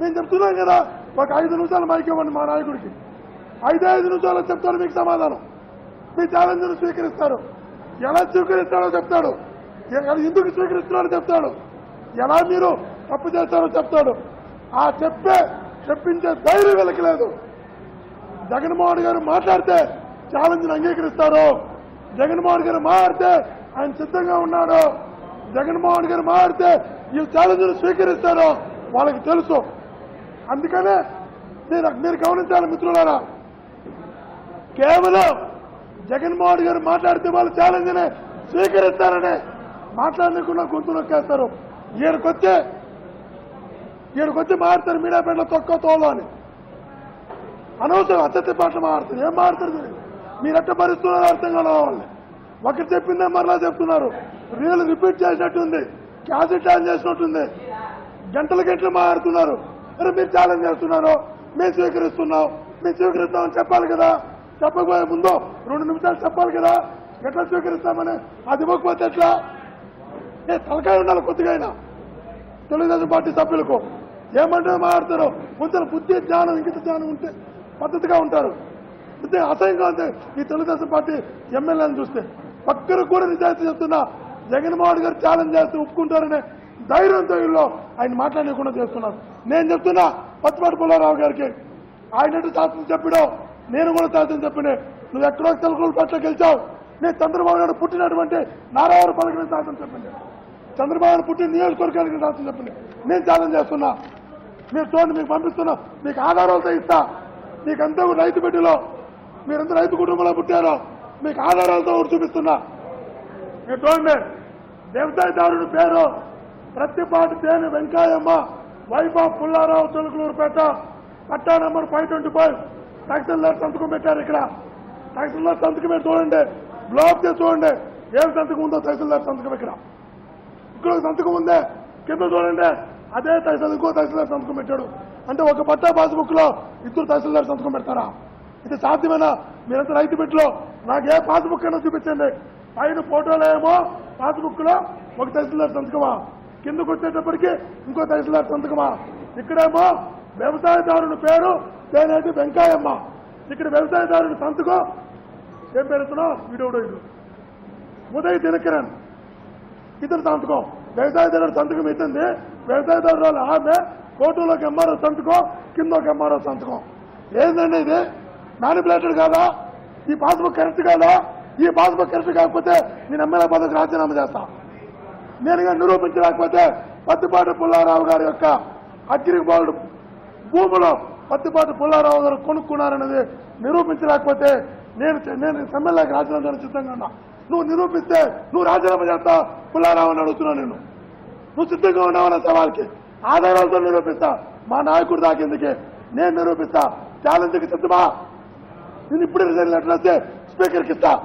నేను చెప్తున్నాను కదా ఒక ఐదు నిమిషాలు మైక్ ఇవ్వండి మా నాయకుడికి. ఐదు ఐదు నిమిషాలు చెప్తాడు మీకు సమాధానం. మీ ఛాలెంజ్ను స్వీకరిస్తారు ఎలా స్వీకరిస్తాడో చెప్తాడు. ఎందుకు స్వీకరిస్తున్నాడో చెప్తాడు. ఎలా మీరు తప్పు చేస్తారో చెప్తాడు. ఆ చెప్పే చెప్పించే ధైర్యం వెలకలేదు జగన్మోహన్ గారు మాట్లాడితే ఛాలెంజ్ను అంగీకరిస్తారు జగన్మోహన్ గారు మాట్లాడితే ఆయన సిద్ధంగా ఉన్నాడు జగన్మోహన్ గారు మాట్లాడితే ఈ ఛాలెంజ్ను స్వీకరిస్తారో వాళ్ళకి తెలుసు. అందుకనే నేను మీరు గమనించాలి మిత్రులారా. కేవలం జగన్మోహన్ గారు మాట్లాడితే వాళ్ళు ఛాలెంజ్ని స్వీకరిస్తారని మాట్లాడకుండా గొంతు నొక్కేస్తారు. ఈయనకొచ్చే ఈయనకొచ్చి మారుతారు మీడియా పేటలో తొక్క తోలు అని. అనవసరం అత్యత్య భాష మారుతారు. ఏం మారుతారు మీరు? మీరు ఎట్ట భరిస్తున్నారో అర్థం కావాలి ఒకరు చెప్పిందే మరలా చెప్తున్నారు. రీల్ రిపీట్ చేసినట్టుంది. క్యాసెట్ ఆన్ చేసినట్టుంది. గంటల గంటలు మారుతున్నారు మరి మీరు ఛాలెంజ్ చేస్తున్నారు? మేము స్వీకరిస్తున్నాం. మేము స్వీకరిస్తామని చెప్పాలి కదా? చెప్పకపోయే ముందు రెండు నిమిషాలు చెప్పాలి కదా? ఎట్లా స్వీకరిస్తామని? అది ఇవ్వకపోతే ఎట్లా? ఏ తలకాయ ఉండాలి కొద్దిగా అయినా. తెలుగుదేశం పార్టీ సభ్యులకు ఏమంటే మాట్లాడతారు? కొంచెం బుద్ధి జ్ఞానం ఇంకిత జ్ఞానం ఉంటే పద్ధతిగా ఉంటారు. బుద్ధి అసహ్యంగా ఉంది ఈ తెలుగుదేశం పార్టీ ఎమ్మెల్యేని చూస్తే. పక్కన కూడా నిజాయితీ చెప్తున్నా జగన్మోహన్ గారు ఛాలెంజ్ చేస్తే ఒప్పుకుంటారనే ధైర్యంతో వీళ్ళు ఆయన మాట్లాడకుండా చేస్తున్నారు. నేను చెప్తున్నా పత్తిపాటి పుల్లారావు గారికి ఆయన శాసనం చెప్పినావు నేను కూడా శాసనం చెప్పినే. నువ్వు ఎక్కడో తెలుగు పట్ల గెలిచావు. నేను చంద్రబాబు నాయుడు పుట్టినటువంటి నారాయణ పదకొండు శాసనం చెప్పింది చంద్రబాబు నాయుడు పుట్టిన నియోజకవర్గానికి శాసనం చెప్పండి నేను శాసనం చేస్తున్నా. మీరు చూడండి మీకు పంపిస్తున్నా. మీకు ఆధారాలతో ఇస్తా మీకంతా కూడా రైతు బిడ్డలో. మీరంతా రైతు కుటుంబంలో పుట్టారో మీకు ఆధారాలతో ఒకటి చూపిస్తున్నా. మీరు చూడండి వ్యవసాయదారుడి పేరు. ప్రతిపాటి తేని Venkayamma వైభా Pullarao Tolukulurupeta patta number five twenty five. Tahsildar సంతకం పెట్టారు ఇక్కడ. తహసీల్దార్ సంతకం పెట్టి చూడండి. బ్లాక్ చేసి చూడండి. ఏం సంతకం ఉందో తహసీల్దార్ సంతకం ఇక్కడ. ఇక్కడ సంతకం ఉందే. కింద చూడండి. అదే తహసీల్ ఇంకో తహసీల్దార్ సంతకం పెట్టాడు. అంటే ఒక పట్టా పాస్బుక్లో ఇద్దరు తహసీల్దార్ సంతకం పెడతారా? ఇది సాధ్యమేనా? మీరంతా రైతు బిడ్డలో. నాకు ఏ పాస్బుక్ అయినా చూపించండి. పైన ఫోటోలేమో ఏమో పాస్బుక్లో ఒక తహసీల్దార్ సంతకమా? కిందకు వచ్చేటప్పటికి ఇంకో తహసీల్దార్ సంతకమా? ఇక్కడేమో వ్యవసాయదారుని పేరు తేనేటి వెంకాయమ్మ ఇక్కడ వ్యవసాయదారుని సంతకం. ఏం పేరుతున్నావు వీడోడో ఇడు ఉదయ్ దినకిరణ్. ఇతను సంతకం. వ్యవసాయదారుడు సంతకం ఇచ్చింది వ్యవసాయదారుడు ఆమె కోర్టులోకి ఎంఆర్ఓ సంతకం కింద ఒక ఎంఆర్ఓ సంతకం. ఏందండి ఇది? మ్యానిపులేటెడ్ కాదా? ఈ పాస్బుక్ కరెక్ట్ కాదా? ఈ పాస్బుక్ కరెక్ట్ కాకపోతే నేను ఎమ్మెల్యే పదవికి రాజీనామా చేస్తా. నేనుగా నిరూపించలేకపోతే పత్తిపాటి పుల్లారావు గారి యొక్క అగ్రికి భూములో పత్తిపాటి పుల్లారావు గారు కొనుక్కున్నారనేది నిరూపించలేకపోతే నేను నేను ఎమ్మెల్యేకి రాజీనామా సిద్ధంగా ఉన్నా. నువ్వు నిరూపిస్తే నువ్వు రాజీనామా చేస్తా పుల్లారావు అని అడుగుతున్నావు నేను. నువ్వు సిద్ధంగా ఉన్నావన్న సవాల్కి? ఆధారాలతో నిరూపిస్తా. మా నాయకుడు దాకేందుకే నేను నిరూపిస్తా. ఛాలెంజ్కి సిద్ధమా నేను ఇప్పుడు రిజైన్ లెటర్ రాస్తే స్పీకర్కి ఇస్తా.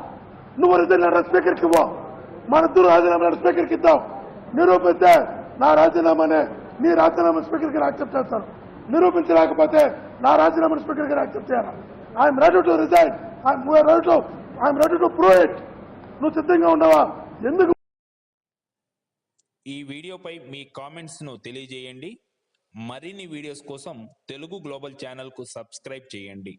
నువ్వు రిజైన్ లెటర్ స్పీకర్కి ఇవ్వు. మన రాజీనామా స్పీకర్కి ఇద్దాం. నిరూపిస్తే నా రాజీనామానే నీ రాజీనామా స్పీకర్ గారు యాక్సెప్ట్ చేస్తాను. నిరూపించలేకపోతే నా రాజీనామా స్పీకర్ గారు యాక్సెప్ట్ చేయాలి I'm ready to resign. I'm ready to I'm ready to prove it. నువ్వు సిద్ధంగా ఉండవా? ఎందుకు? ఈ వీడియోపై మీ కామెంట్స్ను తెలియజేయండి. మరిన్ని వీడియోస్ కోసం తెలుగు గ్లోబల్ ఛానల్కు సబ్స్క్రైబ్ చేయండి.